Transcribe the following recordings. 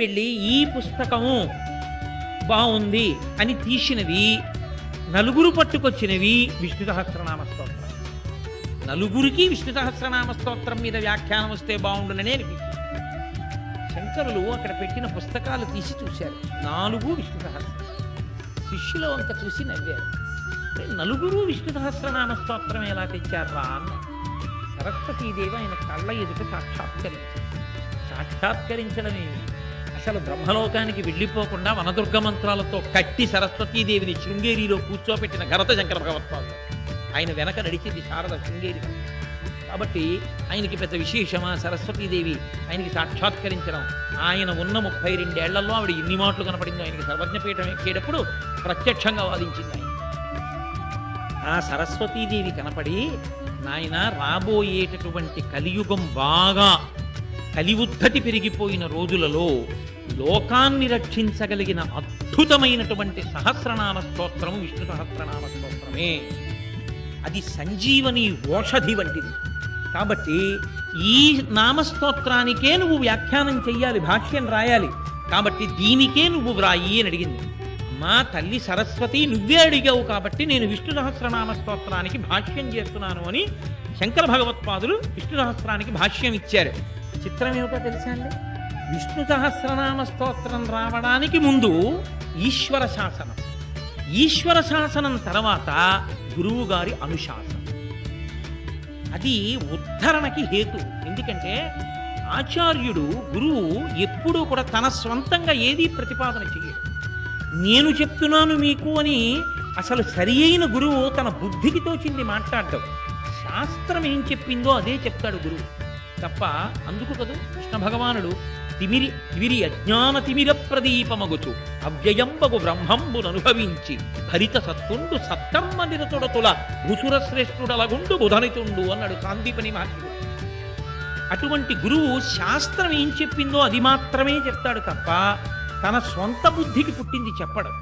వెళ్ళి ఈ పుస్తకము బాగుంది అని తీసినవి నలుగురు పట్టుకొచ్చినవి విష్ణు సహస్రనామ స్తోత్రం. నలుగురికి విష్ణు సహస్రనామ స్తోత్రం మీద వ్యాఖ్యానం వస్తే బాగుండుననే అనిపించింది. శంకరులు అక్కడ పెట్టిన పుస్తకాలు తీసి చూశారు. నాలుగు విష్ణు సహస్రం. శిష్యులు అంత చూసి నవ్వారు. నలుగురు విష్ణు సహస్రనామ స్తోత్రం ఎలా తెచ్చారా అన్న? సరస్వతీదేవి ఆయన కళ్ళ ఎదుట సాక్షాత్కరించారు సాక్షాత్కరించడమే అసలు బ్రహ్మలోకానికి వెళ్ళిపోకుండా వనదుర్గ మంత్రాలతో కట్టి సరస్వతీదేవిని శృంగేరిలో కూర్చోపెట్టిన ఘనత శంకర భగవత్పాదు ఆయన వెనక నడిచింది శారద శృంగేరి. కాబట్టి ఆయనకి పెద్ద విశేషమా సరస్వతీదేవి? ఆయనకి సాక్షాత్కరించడం. ఆయన ఉన్న ముప్పై రెండేళ్ళలో ఆవిడ ఇన్ని మాటలు కనపడిందో. ఆయనకి సర్వజ్ఞపీఠం ఎక్కేటప్పుడు ప్రత్యక్షంగా వాదించింది ఆయన. ఆ సరస్వతీదేవి కనపడి నాయన రాబోయేటటువంటి కలియుగం బాగా కలివుద్ధతి పెరిగిపోయిన రోజులలో లోకాన్ని రక్షించగలిగిన అద్భుతమైనటువంటి సహస్రనామ స్తోత్రము విష్ణు సహస్రనామ స్తోత్రమే. అది సంజీవని ఓషధి వంటిది. కాబట్టి ఈ నామస్తోత్రానికే నువ్వు వ్యాఖ్యానం చెయ్యాలి భాష్యం రాయాలి. కాబట్టి దీనికే నువ్వు వ్రాయి అని అడిగింది. మా తల్లి సరస్వతి నువ్వే అడిగావు కాబట్టి నేను విష్ణు సహస్రనామ స్తోత్రానికి భాష్యం చేస్తున్నాను అని శంకర భగవత్పాదులు విష్ణు సహస్రానికి భాష్యం ఇచ్చారు. చిత్రం ఏమిటో తెలుసా అండి? విష్ణు సహస్రనామ స్తోత్రం రావడానికి ముందు ఈశ్వర శాసనం. ఈశ్వర శాసనం తర్వాత గురువు గారి అనుశాసనం. అది ఉద్ధరణకి హేతు. ఎందుకంటే ఆచార్యుడు గురువు ఎప్పుడూ కూడా తన స్వంతంగా ఏదీ ప్రతిపాదన చేయడు. నేను చెప్తున్నాను మీకు అని అసలు సరి అయిన గురువు తన బుద్ధికి తోచింది మాట్లాడటం శాస్త్రం ఏం చెప్పిందో అదే చెప్తాడు గురువు. తప్ప అందుకు కదూ కృష్ణ భగవానుడు తిమిరి తిమిరి అజ్ఞాన తిమిర ప్రదీపమగుచు అవ్యయంబగు బ్రహ్మంబును అనుభవించి భరిత సత్తుండు సత్తమ్మ నిరతుడతుల భుసుర శ్రేష్ఠుడలగుండు బుధనితుండు అన్నాడు సాందీపని మహర్షి అటువంటి గురువు శాస్త్రం ఏం చెప్పిందో అది మాత్రమే చెప్తాడు తప్ప తన స్వంత బుద్ధికి పుట్టింది చెప్పడం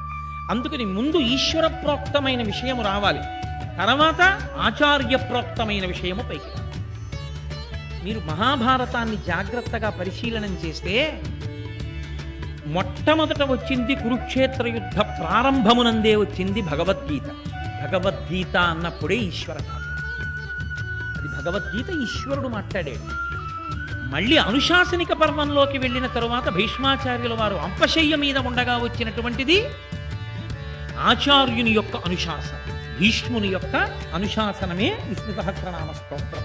అందుకని ముందు ఈశ్వర ప్రోక్తమైన విషయము రావాలి తర్వాత ఆచార్య ప్రోక్తమైన విషయము పైకి మీరు మహాభారతాన్ని జాగ్రత్తగా పరిశీలనం చేస్తే మొట్టమొదట వచ్చింది కురుక్షేత్ర యుద్ధ ప్రారంభమునందే వచ్చింది భగవద్గీత. భగవద్గీత అన్నప్పుడే ఈశ్వర శాసనం అది భగవద్గీత ఈశ్వరుడు మాట్లాడాడు. మళ్ళీ అనుశాసనిక పర్వంలోకి వెళ్ళిన తరువాత భీష్మాచార్యుల వారు అంపశయ్య మీద ఉండగా వచ్చినటువంటిది ఆచార్యుని యొక్క అనుశాసనం. భీష్ముని యొక్క అనుశాసనమే విష్ణు సహస్రనామ స్తోత్రం.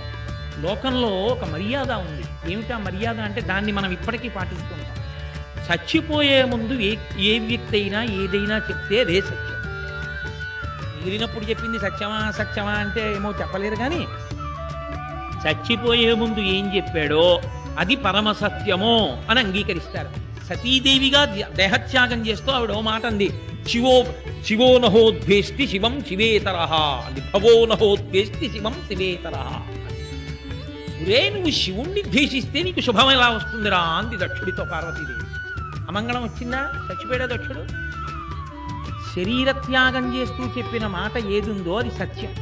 లోకంలో ఒక మర్యాద ఉంది. ఏమిటా మర్యాద అంటే దాన్ని మనం ఇప్పటికీ పాటిస్తుంటాం. చచ్చిపోయే ముందు ఏ ఏ వ్యక్తి అయినా ఏదైనా చెప్తే అదే సత్యం. మిగిలినప్పుడు చెప్పింది సత్యమా సత్యమా అంటే ఏమో చెప్పలేరు కానీ చచ్చిపోయే ముందు ఏం చెప్పాడో అది పరమ సత్యమో అని అంగీకరిస్తారు. సతీదేవిగా దేహత్యాగం చేస్తూ ఆవిడ ఓ మాట అంది. శివో శివో నహోద్వేష్టి శివం శివేతర అంది. భవో నహోద్వేష్టి శివం శివేతర ఒరే నువ్వు శివుణ్ణి ద్వేషిస్తే నీకు శుభం ఎలా వస్తుందిరా అంది దక్షుడితో పార్వతీదేవి. అమంగళం వచ్చిందా? చచ్చిపోయాడా దక్షుడు? శరీర త్యాగం చేస్తూ చెప్పిన మాట ఏదుందో అది సత్యం.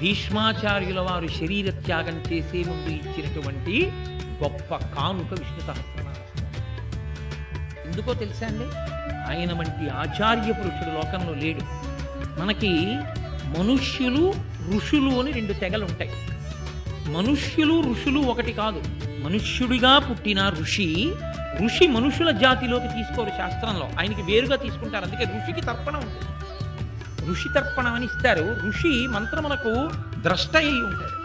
భీష్మాచార్యుల వారు శరీర త్యాగం చేసే ముందు ఇచ్చినటువంటి గొప్ప కానుక విష్ణు సహస్రనామ. ఎందుకో తెలుసా అండి? ఆయన వంటి ఆచార్య పురుషుడు లోకంలో లేడు. మనకి మనుష్యులు ఋషులు అని రెండు తెగలు ఉంటాయి. మనుష్యులు ఋషులు ఒకటి కాదు. మనుష్యుడిగా పుట్టిన ఋషి ఋషి మనుషుల జాతిలోకి తీసుకోరు శాస్త్రంలో. ఆయనకి వేరుగా తీసుకుంటారు. అందుకే ఋషికి తర్పణం ఉంటుంది. ఋషి తర్పణం అని ఇస్తారు. ఋషి మంత్రములకు ద్రష్ట అయి ఉంటాడు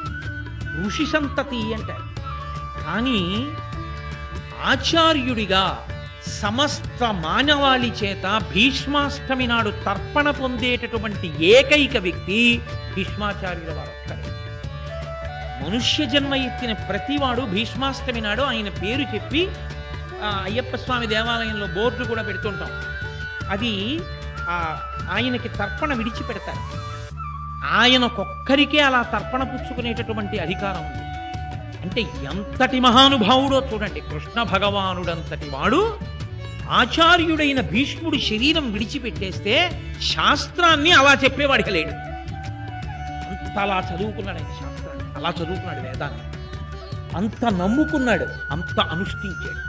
ఋషి సంతతి అంటారు. కానీ ఆచార్యుడిగా సమస్త మానవాళి చేత భీష్మాష్టమి నాడు తర్పణ పొందేటటువంటి ఏకైక వ్యక్తి భీష్మాచార్యుల వారు. మనుష్య జన్మ ఎత్తిన ప్రతివాడు భీష్మాష్టమి నాడు ఆయన పేరు చెప్పి ఆ, అయ్యప్ప స్వామి దేవాలయంలో బోర్డు కూడా పెడుతుంటాం. అది ఆ, ఆయనకి తర్పణ విడిచిపెడతారు. ఆయనకొక్కరికే అలా తర్పణ పుచ్చుకునేటటువంటి అధికారం ఉంది. అంటే ఎంతటి మహానుభావుడో చూడండి కృష్ణ భగవానుడంతటి వాడు ఆచార్యుడైన భీష్ముడి శరీరం విడిచిపెట్టేస్తే శాస్త్రాన్ని అలా చెప్పేవాడికి లేడు. అంత అలా చదువుకున్నాడు ఆయన అలా చదువుకున్నాడు వేదాన్ని అంత నమ్ముకున్నాడు అంత అనుష్ఠించాడు.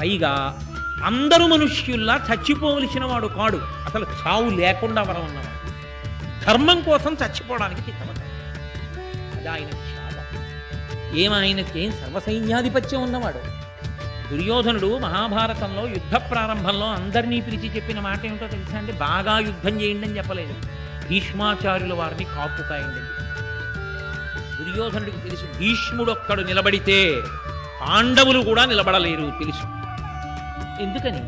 పైగా అందరూ మనుష్యుల్లా చచ్చిపోవలసిన వాడు కాడు. అసలు చావు లేకుండా వరం ఉన్నవాడు ధర్మం కోసం చచ్చిపోవడానికి సిద్ధపడ్డాడు అది ఆయన శాపం ఏమాయనకి సర్వసైన్యాధిపత్యం ఉన్నవాడు? దుర్యోధనుడు మహాభారతంలో యుద్ధ ప్రారంభంలో అందరినీ పిలిచి చెప్పిన మాట ఏమిటో తెలుసా అండి? బాగా యుద్ధం చేయండి అని చెప్పలేదు. భీష్మాచార్యుల వారిని కాపుకాయండి. దుర్యోధనుడికి తెలుసు భీష్ముడు ఒక్కడు నిలబడితే పాండవులు కూడా నిలబడలేరు తెలుసు. ఎందుకని?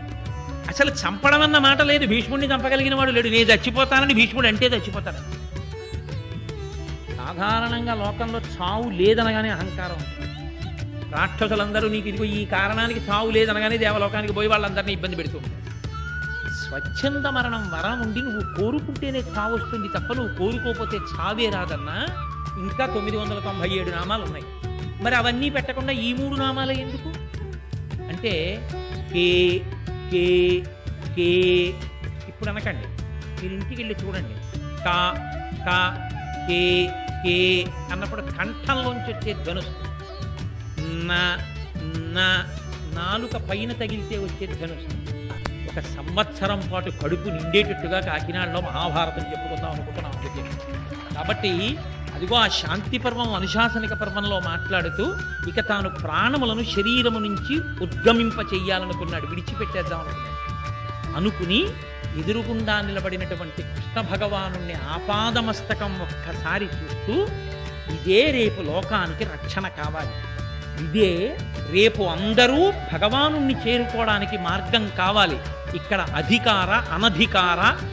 అసలు చంపడం అన్న మాట లేదు భీష్ముడిని చంపగలిగిన వాడు లేడు. నేను చచ్చిపోతానని భీష్ముడు అంటే చచ్చిపోతాడు. సాధారణంగా లోకంలో చావు లేదనగానే అహంకారం రాక్షసులందరూ నీకు ఇదిగో ఈ కారణానికి చావు లేదనగానే దేవలోకానికి పోయి వాళ్ళందరినీ ఇబ్బంది పెడుతూ స్వచ్ఛంద మరణం వరం ఉండి నువ్వు కోరుకుంటేనే చావు వస్తుంది తప్ప నువ్వు కోరుకోకపోతే చావే రాదన్నా. ఇంకా తొమ్మిది వందల తొంభై ఏడు నామాలు ఉన్నాయి మరి అవన్నీ పెట్టకుండా ఈ మూడు నామాలు ఎందుకు? అంటే కే కే కే. ఇప్పుడు అనకండి. మీరు ఇంటికి వెళ్ళి చూడండి. కా కా కే కే అన్నప్పుడు కంఠంలోంచి వచ్చే ధనుసు నా నా నాలుక పైన తగిలితే వచ్చే ధనుసు ఒక సంవత్సరం పాటు కడుపు నిండేటట్టుగా కాకినాడలో మహాభారతం చెప్పుకుందాం అనుకుంటున్నాం కాబట్టి అదిగో ఆ శాంతి పర్వం అనుశాసనిక పర్వంలో మాట్లాడుతూ ఇక తాను ప్రాణములను శరీరము నుంచి ఉద్గమింప చెయ్యాలనుకున్నాడు. విడిచిపెట్టేద్దాం అనుకున్నాడు. అనుకుని ఎదురుగుండా నిలబడినటువంటి కృష్ణ భగవాను ఆపాదమస్తకం ఒక్కసారి చూస్తూ ఇదే రేపు లోకానికి రక్షణ కావాలి. ఇదే రేపు అందరూ భగవాను చేరుకోవడానికి మార్గం కావాలి. ఇక్కడ అధికార అనధికార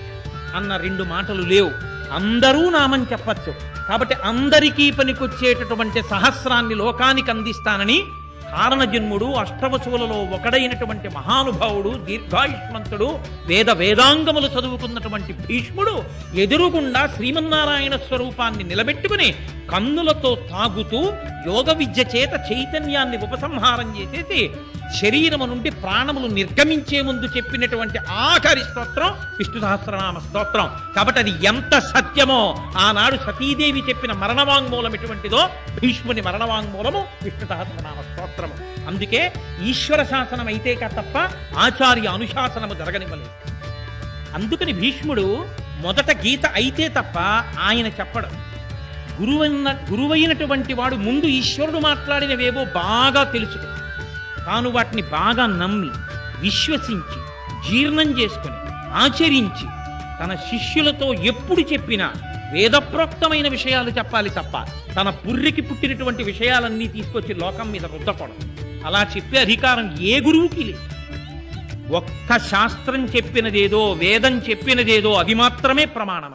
అన్న రెండు మాటలు లేవు. అందరూ నామం చెప్పచ్చు. కాబట్టి అందరికీ పనికొచ్చేటటువంటి సహస్రాన్ని లోకానికి అందిస్తానని కారణజన్ముడు అష్టవశువులలో ఒకడైనటువంటి మహానుభావుడు దీర్ఘాయుష్మంతుడు వేద వేదాంగములు చదువుకున్నటువంటి భీష్ముడు ఎదురుగుండా శ్రీమన్నారాయణ స్వరూపాన్ని నిలబెట్టుకుని కన్నులతో తాగుతూ యోగ విద్య చేత చైతన్యాన్ని ఉపసంహారం చేసేసి శరీరము నుండి ప్రాణములు నిర్గమించే ముందు చెప్పినటువంటి ఆఖరి స్తోత్రం విష్ణు సహస్రనామ స్తోత్రం. కాబట్టి అది ఎంత సత్యమో ఆనాడు సతీదేవి చెప్పిన మరణవాంగ్మూలం ఎటువంటిదో భీష్ముని మరణవాంగ్మూలము విష్ణు సహస్రనామ స్తోత్రము. అందుకే ఈశ్వర శాసనం అయితే కా తప్ప ఆచార్య అనుశాసనము జరగనివ్వలేదు. అందుకని భీష్ముడు మొదట గీత అయితే తప్ప ఆయన చెప్పడం. గురువైన గురువైనటువంటి వాడు ముందు ఈశ్వరుడు మాట్లాడినవేవో బాగా తెలుసుకుని తాను వాటిని బాగా నమ్మి విశ్వసించి జీర్ణం చేసుకుని ఆచరించి తన శిష్యులతో ఎప్పుడు చెప్పినా వేదప్రోక్తమైన విషయాలు చెప్పాలి తప్ప తన పుర్రికి పుట్టినటువంటి విషయాలన్నీ తీసుకొచ్చి లోకం మీద రుద్దకూడదు. అలా చెప్పే అధికారం ఏ గురువుకి లేదు. ఒక్క శాస్త్రం చెప్పినదేదో వేదం చెప్పినదేదో అది మాత్రమే ప్రమాణం.